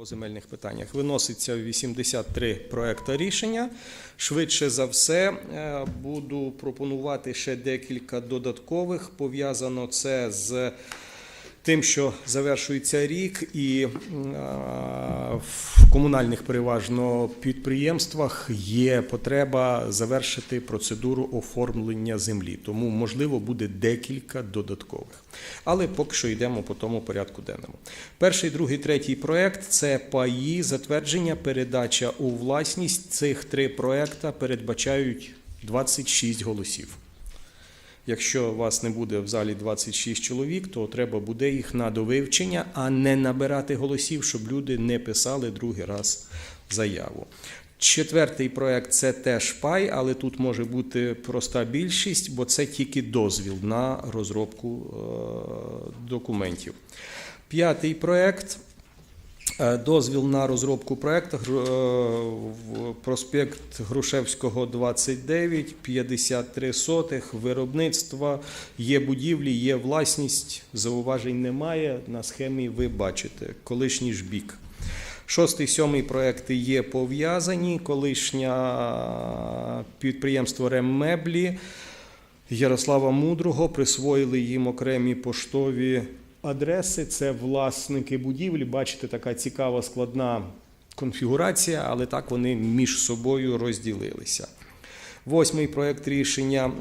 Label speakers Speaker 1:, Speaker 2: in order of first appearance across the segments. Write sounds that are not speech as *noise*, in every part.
Speaker 1: По земельних питаннях виноситься 83 проекта рішення. Швидше за все, е, буду пропонувати ще декілька додаткових. Пов'язано це з тим, що завершується рік, і в комунальних переважно підприємствах є потреба завершити процедуру оформлення землі. Тому, можливо, буде декілька додаткових. Але поки що йдемо по тому порядку денному. Перший, другий, третій проект це паї, затвердження, передача у власність. Цих три проекта передбачають 26 голосів. Якщо вас не буде в залі 26 чоловік, то треба буде їх на довивчення, а не набирати голосів, щоб люди не писали другий раз заяву. Четвертий проект це теж пай, але тут може бути проста більшість, бо це тільки дозвіл на розробку е, документів. П'ятий проект Дозвіл на розробку проекту е, проспект Грушевського 29, 53 сотих, виробництва, є будівлі, є власність, зауважень немає. На схемі ви бачите, колишній жбік. Шостий, сьомий проекти є пов'язані. Колишнє підприємство Реммеблі Ярослава Мудрого присвоїли їм окремі поштові адреси. Це власники будівлі. Бачите, така цікава складна конфігурація, але так вони між собою розділилися. Восьмий проект рішення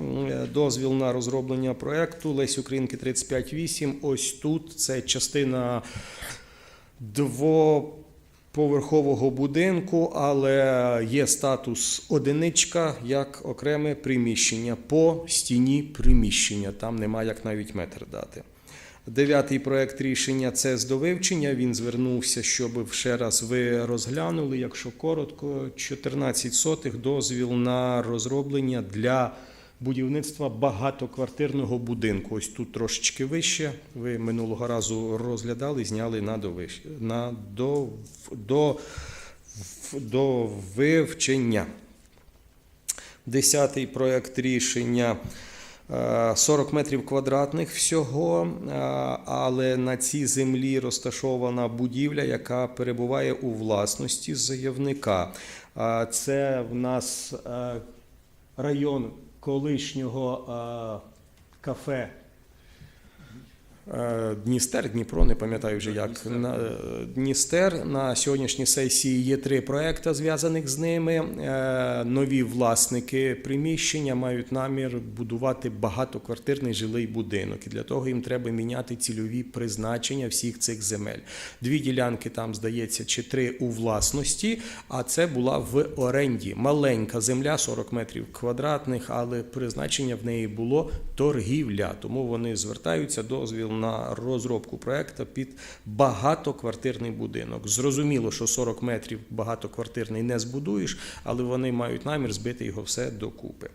Speaker 1: дозвіл на розроблення проекту Лесь Українки 35.8. Ось тут це частина двоповерхового будинку, але є статус одиничка як окреме приміщення по стіні приміщення. Там нема як навіть метр дати. Дев'ятий проект рішення це з довивчення. Він звернувся, щоб ще раз ви розглянули. Якщо коротко, 14 сотих дозвіл на розроблення для будівництва багатоквартирного будинку. Ось тут трошечки вище. Ви минулого разу розглядали, зняли на довиш... на до... До... до вивчення. Десятий проект рішення. Е, 40 метрів квадратних всього, е, але на цій землі розташована будівля, яка перебуває у власності заявника. Е, Це в нас е, район колишнього е, кафе. Е, Дністер, Дніпро, не пам'ятаю вже як. На, е, Дністер на сьогоднішній сесії є три проекти, зв'язаних з ними. Е, Нові власники приміщення мають намір будувати багатоквартирний жилий будинок. І для того їм треба міняти цільові призначення всіх цих земель. Дві ділянки там, здається, чи три у власності, а це була в оренді. Маленька земля, 40 метрів квадратних, але призначення в неї було торгівля. Тому вони звертаються дозвіл на розробку проекту під багатоквартирний будинок. Зрозуміло, що 40 метрів багатоквартирний не збудуєш, але вони мають намір збити його все докупи.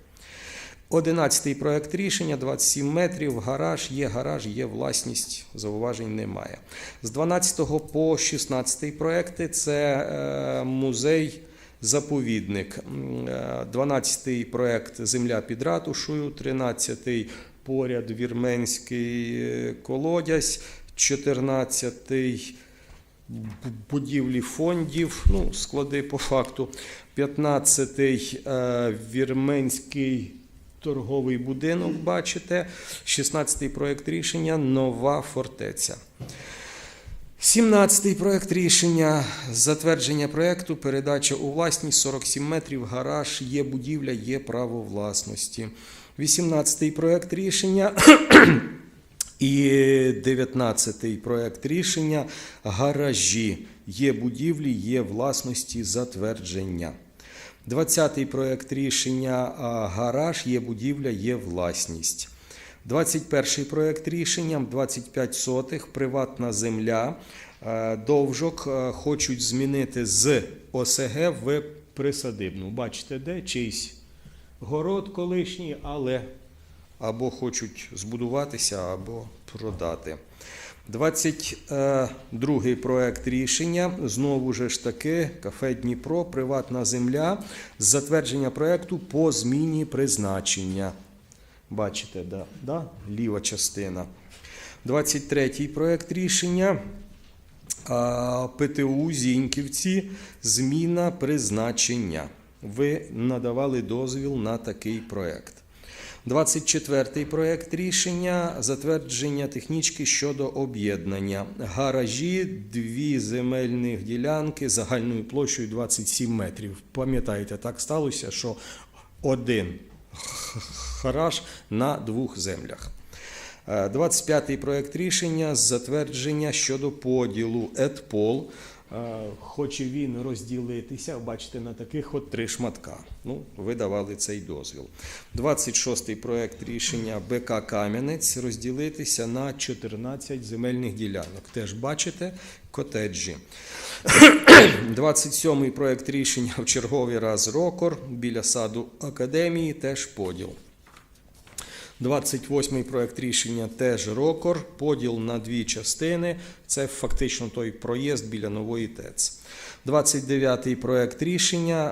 Speaker 1: Одинадцятий проект рішення 27 метрів. Гараж є гараж, є власність. Зауважень немає. З 12 по 16 проекти це е, музей. Заповідник, М, е, 12-й проект Земля під ратушою, 13-й поряд Вірменський е, колодязь, 14-й будівлі фондів, ну, склади по факту, 15-й е, Вірменський торговий будинок, бачите, 16-й проект рішення Нова фортеця. 17-й проект рішення затвердження проекту, передача у власність 47 метрів, гараж, є будівля, є право власності. 18-й проект рішення і 19-й проект рішення гаражі, є будівлі, є власності затвердження. 20-й проект рішення гараж, є будівля, є власність. 21 проект рішення 25 сотих, приватна земля. Довжок хочуть змінити з ОСГ в присадибну. Бачите, де чийсь город колишній, але або хочуть збудуватися, або продати. 22 проект рішення. Знову ж таки, кафе Дніпро, приватна земля, затвердження проекту по зміні призначення. Бачите, да, да? ліва частина. 23-й проект рішення. ПТУ Зіньківці зміна призначення. Ви надавали дозвіл на такий проект. 24-й проект рішення затвердження технічки щодо об'єднання. Гаражі, дві земельних ділянки загальною площею 27 метрів. Пам'ятаєте, так сталося, що один гараж на двох землях. Е, 25-й проект рішення затвердження щодо поділу ЕДПОЛ. Е, Хоче він розділитися, бачите, на таких от три шматка. Ну, ви давали цей дозвіл. 26-й проект рішення БК Кам'янець розділитися на 14 земельних ділянок. Теж бачите котеджі. *coughs* 27-й проект рішення в черговий раз Рокор біля саду Академії, теж поділ. 28-й проект рішення теж Рокор, поділ на дві частини. Це фактично той проїзд біля нової ТЕЦ. 29-й проект рішення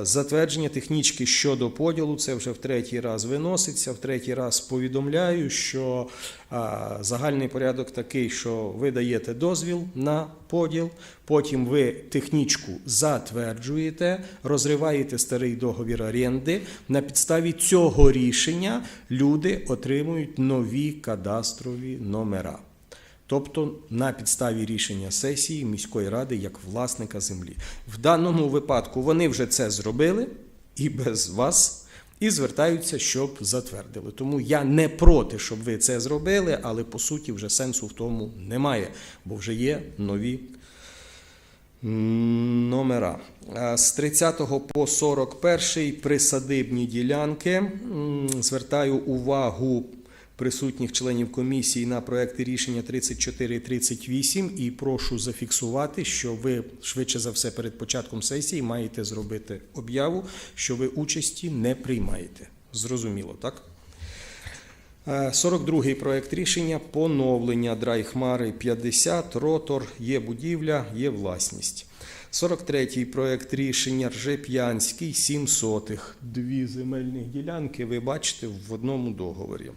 Speaker 1: е, затвердження технічки щодо поділу. Це вже в третій раз виноситься. В третій раз повідомляю, що е, загальний порядок такий, що ви даєте дозвіл на поділ, потім ви технічку затверджуєте, розриваєте старий договір оренди. На підставі цього рішення люди отримують нові кадастрові номера. Тобто на підставі рішення сесії міської ради як власника землі. В даному випадку вони вже це зробили і без вас, і звертаються, щоб затвердили. Тому я не проти, щоб ви це зробили, але по суті вже сенсу в тому немає, бо вже є нові номера. З 30 по 41 присадибні ділянки. Звертаю увагу присутніх членів комісії на проекти рішення 34 і 38 і прошу зафіксувати, що ви швидше за все перед початком сесії маєте зробити об'яву, що ви участі не приймаєте. Зрозуміло, так? Е, 42-й проект рішення поновлення Драйхмари 50, ротор, є будівля, є власність. 43-й проект рішення Ржеп'янський 7 сотих. Дві земельних ділянки ви бачите в одному договорі.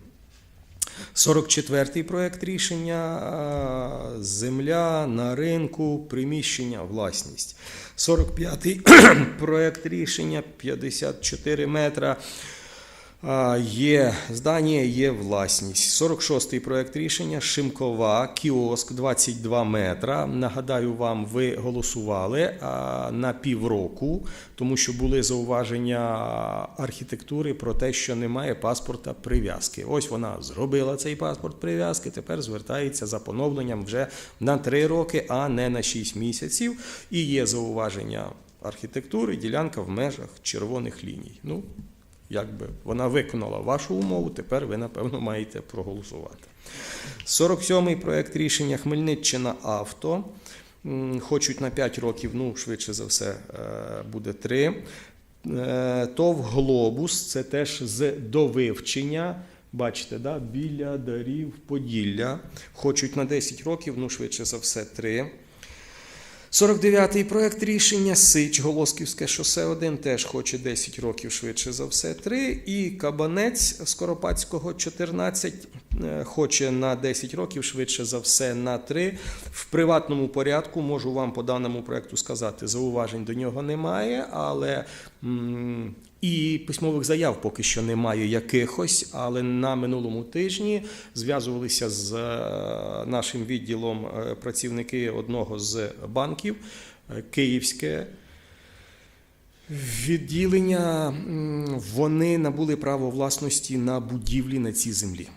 Speaker 1: 44-й проект рішення земля на ринку, приміщення, власність. 45-й *clears throat* проект рішення 54 метра. Є здання, є власність. 46-й проект рішення Шимкова, кіоск 22 метра. Нагадаю вам, ви голосували на півроку, тому що були зауваження архітектури про те, що немає паспорта прив'язки. Ось вона зробила цей паспорт прив'язки. Тепер звертається за поновленням вже на 3 роки, а не на 6 місяців. І є зауваження архітектури, ділянка в межах червоних ліній. Ну, якби вона виконала вашу умову, тепер ви, напевно, маєте проголосувати. 47-й проект рішення Хмельниччина авто. Хочуть на 5 років, ну, швидше за все, е, буде 3. ТОВ Глобус це теж з довивчення. Бачите, да? біля дарів Поділля. Хочуть на 10 років, ну, швидше за все, 3. 49-й проект рішення Сич, Голосківське шосе 1 теж хоче 10 років швидше за все 3. І Кабанець Скоропадського 14 е, хоче на 10 років швидше за все на 3. В приватному порядку можу вам по даному проекту сказати, зауважень до нього немає, але і письмових заяв поки що немає якихось, але на минулому тижні зв'язувалися з е, нашим відділом е, працівники одного з банків е, Київське. Відділення вони набули право власності на будівлі на цій землі.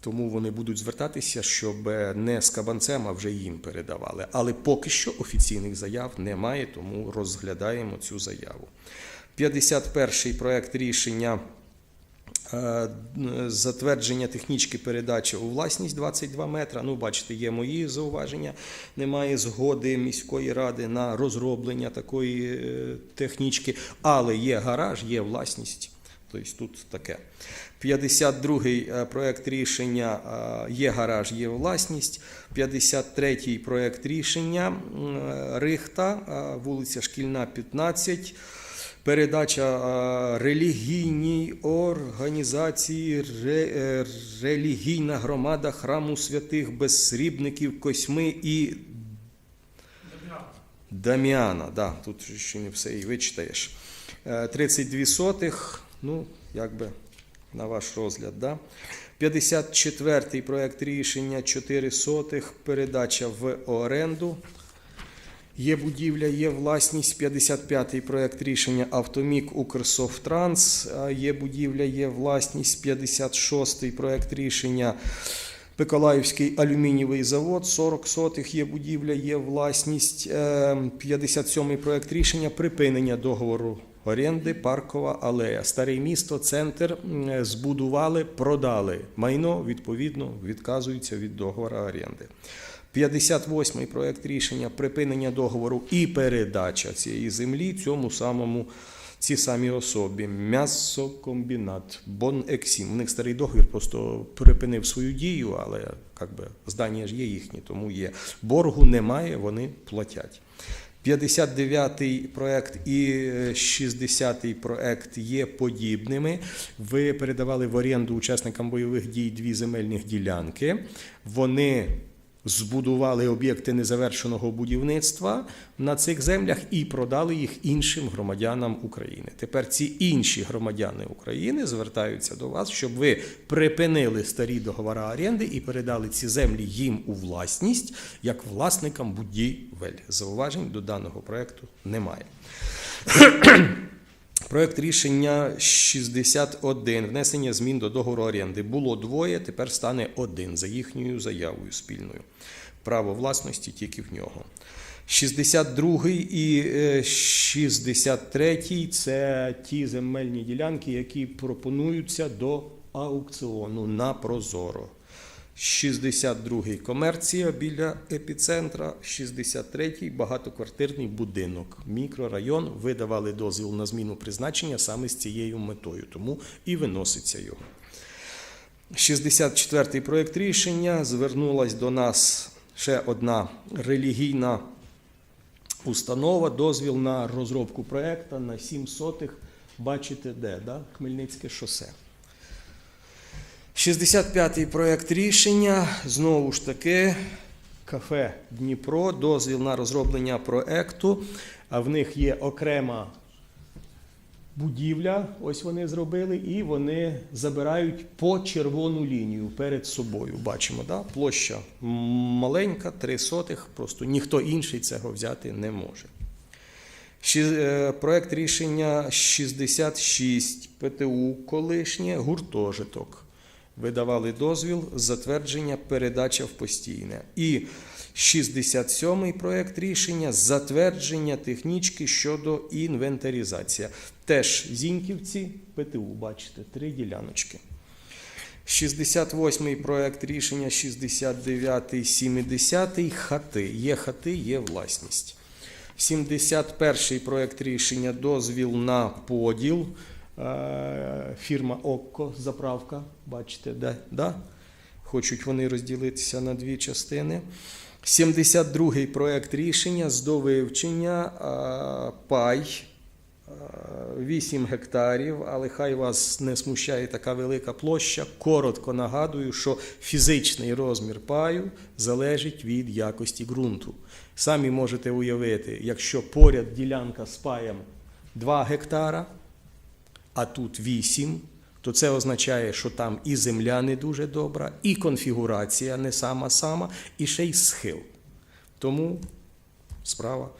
Speaker 1: Тому вони будуть звертатися, щоб не з кабанцем, а вже їм передавали. Але поки що офіційних заяв немає, тому розглядаємо цю заяву. 51-й проект рішення е, затвердження технічки передачі у власність 22 метра. Ну, бачите, є мої зауваження. Немає згоди міської ради на розроблення такої е, технічки, але є гараж, є власність. Тобто тут таке. 52-й е, проект рішення є гараж, є власність. 53-й проект рішення Рихта, вулиця Шкільна, 15. Передача е, релігійній організації е, релігійна громада храму святих безсрібників Косьми і Даміана. Да, тут ще не все і вичитаєш. Е, 32 сотих, ну, якби на ваш розгляд. Да? 54-й проект рішення 4 сотих, передача в оренду. Є будівля, є власність. 55-й проект рішення Автомік Укрсофтранс. Є будівля, є власність. 56-й проект рішення Пиколаївський алюмінієвий завод. 40 сотих є будівля, є власність. Е, 57-й проект рішення припинення договору. Оренди, паркова алея, старе місто, центр збудували, продали. Майно відповідно відказується від договору оренди. 58-й проект рішення припинення договору і передача цієї землі цьому самому ці самі особі. М'ясокомбінат Бонексім. У них старий договір просто припинив свою дію, але як би, здання ж є їхні, тому є. Боргу немає, вони платять. 59-й проект і е, 60-й проект є подібними. Ви передавали в оренду учасникам бойових дій дві земельних ділянки. Вони збудували об'єкти незавершеного будівництва на цих землях і продали їх іншим громадянам України. Тепер ці інші громадяни України звертаються до вас, щоб ви припинили старі договори оренди і передали ці землі їм у власність як власникам будівель. Зауважень до даного проекту немає. Проект рішення 61. Внесення змін до договору оренди. Було двоє, тепер стане один за їхньою заявою спільною. Право власності тільки в нього. 62 і е, 63 це ті земельні ділянки, які пропонуються до аукціону на Прозоро. 62-й комерція біля епіцентра, 63-й багатоквартирний будинок. Мікрорайон видавали дозвіл на зміну призначення саме з цією метою, тому і виноситься його. 64-й проєкт рішення звернулась до нас ще одна релігійна установа, дозвіл на розробку проєкту на 7 сотих. Бачите, де, да? Хмельницьке шосе. 65-й проєкт рішення. Знову ж таки, кафе Дніпро, дозвіл на розроблення проєкту. А в них є окрема будівля, ось вони зробили, і вони забирають по червону лінію перед собою. Бачимо, да? площа маленька, три сотих, просто ніхто інший цього взяти не може. Е, Проект рішення 66 ПТУ колишнє гуртожиток. Видавали дозвіл, затвердження, передача в постійне. І 67-й проект рішення затвердження технічки щодо інвентаризації. Теж Зіньківці, ПТУ, бачите, три діляночки. 68-й проект рішення, 69-й, 70-й хати. Є хати, є власність. 71-й проект рішення дозвіл на поділ. Е, Фірма Окко, заправка. Бачите, де? Да? Хочуть вони розділитися на дві частини. 72-й проект рішення з довивчення е, пай. 8 гектарів, але хай вас не смущає така велика площа. Коротко нагадую, що фізичний розмір паю залежить від якості ґрунту. Самі можете уявити, якщо поряд ділянка з паєм 2 гектара, а тут 8, то це означає, що там і земля не дуже добра, і конфігурація не сама сама, і ще й схил. Тому справа.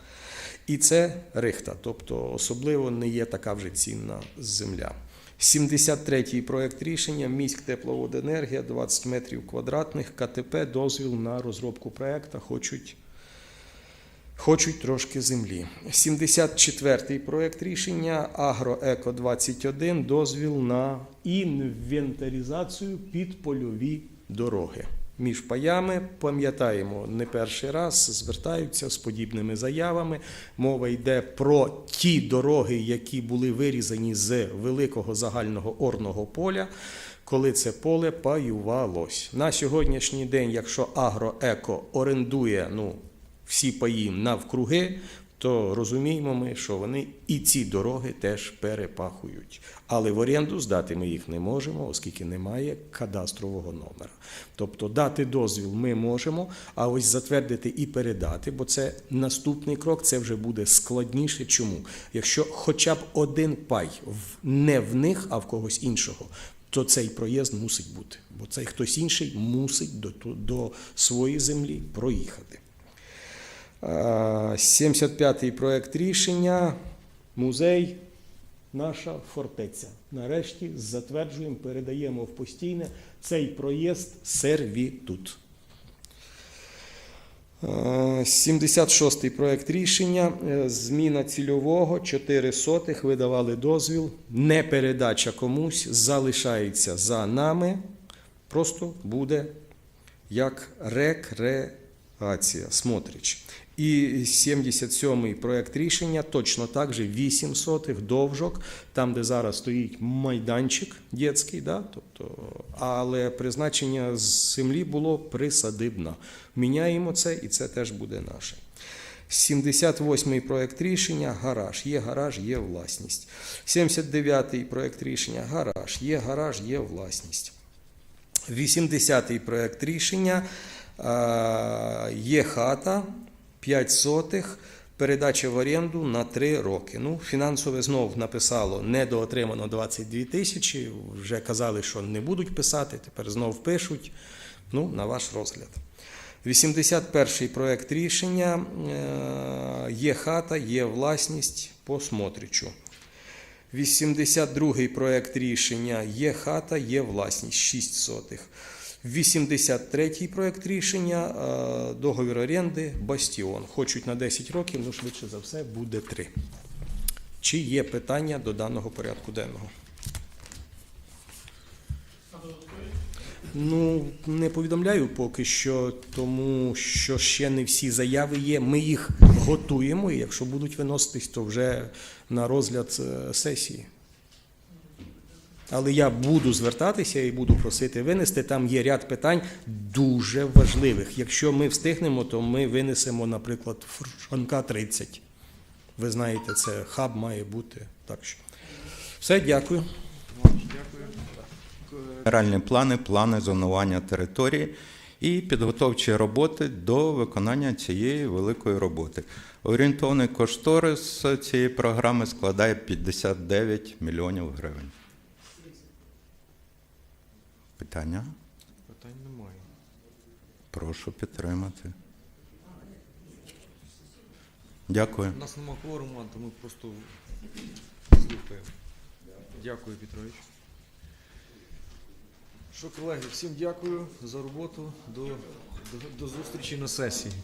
Speaker 1: І це рихта, тобто особливо не є така вже цінна земля. 73-й проект рішення міськ тепловоденергія 20 метрів квадратних, КТП, дозвіл на розробку проекту, хочуть, хочуть трошки землі. 74-й проект рішення Агроеко 21, дозвіл на інвентаризацію під польові дороги. Між паями пам'ятаємо, не перший раз звертаються з подібними заявами. Мова йде про ті дороги, які були вирізані з великого загального орного поля, коли це поле паювалось. На сьогоднішній день, якщо агроеко орендує ну, всі паї навкруги, то розуміємо ми, що вони і ці дороги теж перепахують. Але в оренду здати ми їх не можемо, оскільки немає кадастрового номера. Тобто дати дозвіл ми можемо, а ось затвердити і передати, бо це наступний крок, це вже буде складніше. Чому? Якщо хоча б один пай не в них, а в когось іншого, то цей проїзд мусить бути, бо цей хтось інший мусить до, до своєї землі проїхати. Е, 75-й проект рішення. Музей, наша фортеця. Нарешті затверджуємо, передаємо в постійне цей проїзд сервітут. Е, 76-й проект рішення. Зміна цільового 4 сотих. Видавали дозвіл. Не передача комусь залишається за нами. Просто буде як рекреація. Смотрич. І 77-й проект рішення точно так же 8 сотих довжок, там, де зараз стоїть майданчик дитячий, да? тобто, але призначення з землі було присадибна. Міняємо це, і це теж буде наше. 78-й проект рішення гараж. Є гараж, є власність. 79-й проект рішення гараж. Є гараж, є власність. 80-й проект рішення є хата 5 сотих. Передача в оренду на 3 роки. Ну, фінансове знов написало недоотримано 22 тисячі. Вже казали, що не будуть писати, тепер знов пишуть. Ну, на ваш розгляд. 81-й проект рішення е, є хата, є власність по смотричу. 82-й проект рішення є хата, є власність 6 сотих. 83-й проект рішення е, договір оренди Бастіон. Хочуть на 10 років, ну швидше за все буде 3. Чи є питання до даного порядку денного? Ну, не повідомляю поки що, тому що ще не всі заяви є. Ми їх готуємо, і якщо будуть виноситись, то вже на розгляд е, сесії. Але я буду звертатися і буду просити винести. Там є ряд питань дуже важливих. Якщо ми встигнемо, то ми винесемо, наприклад, Франка 30. Ви знаєте, це хаб має бути. Так що все, дякую.
Speaker 2: Генеральні плани, плани зонування території і підготовчі роботи до виконання цієї великої роботи. Орієнтовний кошторис цієї програми складає 59 мільйонів гривень. Питання?
Speaker 3: Питань немає.
Speaker 2: Прошу підтримати. Дякую.
Speaker 3: У нас нема кворуму, то ми просто слухаємо. Дякую, Петрович. Що, колеги, всім дякую за роботу. До, до, до зустрічі на сесії.